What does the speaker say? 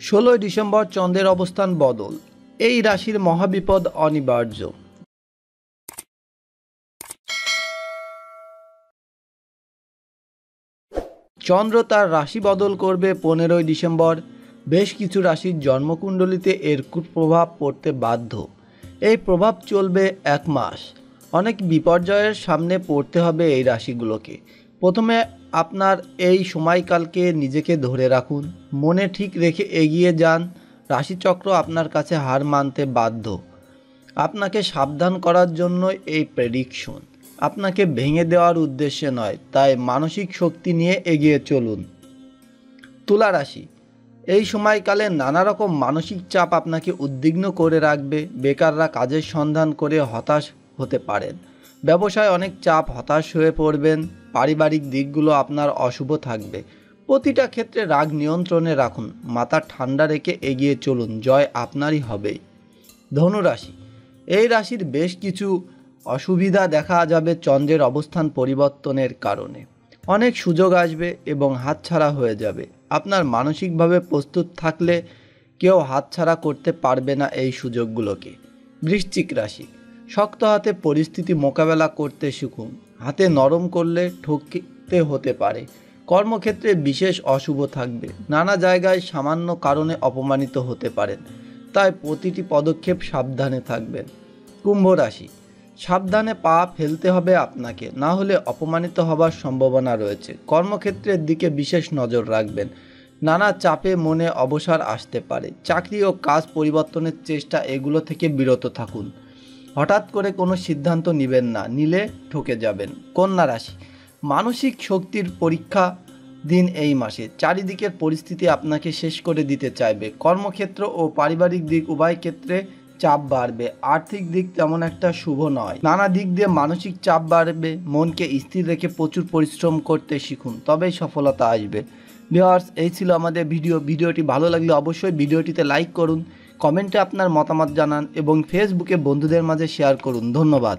ষোলোই ডিসেম্বর চন্দ্রের অবস্থান বদল। এই রাশির মহাবিপদ অনিবার্য। চন্দ্র তার রাশি বদল করবে পনেরোই ডিসেম্বর। বেশ কিছু রাশির জন্মকুণ্ডলিতে এর কুপ্রভাব পড়তে বাধ্য। এই প্রভাব চলবে এক মাস। অনেক বিপর্যয়ের সামনে পড়তে হবে এই রাশিগুলোকে। প্রথমে আপনার এই সময়কালকে নিজেকে ধরে রাখুন। মনে ঠিক রেখে এগিয়ে যান। রাশিচক্র আপনার কাছে হার মানতে বাধ্য। আপনাকে সাবধান করার জন্য এই প্রেডিকশন আপনাকে ভেঙে দেওয়ার উদ্দেশ্যে নয়, তাই মানসিক শক্তি নিয়ে এগিয়ে চলুন। তুলা রাশি। এই সময়কালে নানা রকম মানসিক চাপ আপনাকে উদ্বিগ্ন করে রাখবে। বেকাররা কাজের সন্ধান করে হতাশ হতে পারেন। ব্যবসায় অনেক চাপ, হতাশ হয়ে পড়বেন, পারিবারিক দিকগুলো আপনার অশুভ থাকবে। প্রতিটা ক্ষেত্রে রাগ নিয়ন্ত্রণে রাখুন, মাথা ঠান্ডা রেখে এগিয়ে চলুন, জয় আপনারই হবেই। ধনুরাশি, এই রাশির বেশ কিছু অসুবিধা দেখা যাবে চন্দ্রের অবস্থান পরিবর্তনের কারণে। অনেক সুযোগ আসবে এবং হাতছাড়া হয়ে যাবে। আপনার মানসিকভাবে প্রস্তুত থাকলে কেউ হাতছাড়া করতে পারবে না এই সুযোগগুলোকে। বৃশ্চিক রাশি শক্ত হাতে পরিস্থিতি মোকাবেলা করতে শিখুন। হাতে নরম করলে ঠকতে হতে পারে। কর্মক্ষেত্রে বিশেষ অশুভ থাকবে। নানা জায়গায় সামান্য কারণে অপমানিত হতে পারেন। তাই প্রতিটি পদক্ষেপ সাবধানে থাকবেন। কুম্ভ রাশি। সাবধানে পা ফেলতে হবে আপনাকে। না হলে অপমানিত হবার সম্ভাবনা রয়েছে। কর্মক্ষেত্রের দিকে বিশেষ নজর রাখবেন। নানা চাপে মনে অবসর আসতে পারে। চাকরি ও কাজ পরিবর্তনের চেষ্টা এগুলো থেকে বিরত থাকুন। হঠাৎ করে কোনো সিদ্ধান্ত নেবেন না, নিলে ঠকে যাবেন। কন্যা রাশি, মানসিক শক্তির পরীক্ষা দিন এই মাসে। চারিদিকের পরিস্থিতি আপনাকে শেষ করে দিতে চাইবে। কর্মক্ষেত্র ও পারিবারিক দিক উভয় ক্ষেত্রে চাপ বাড়বে। আর্থিক দিক তেমন একটা শুভ নয়। নানা দিক দিয়ে মানসিক চাপ বাড়বে। মনকে স্থির রেখে প্রচুর পরিশ্রম করতে শিখুন, তবেই সফলতা আসবে। ভিওয়ার্স এই ছিল আমাদের ভিডিও। ভিডিওটি ভালো লাগলে অবশ্যই ভিডিওটিতে লাইক করুন। কমেন্টে আপনার মতামত জানান এবং ফেসবুকে বন্ধুদের মাঝে শেয়ার করুন। ধন্যবাদ।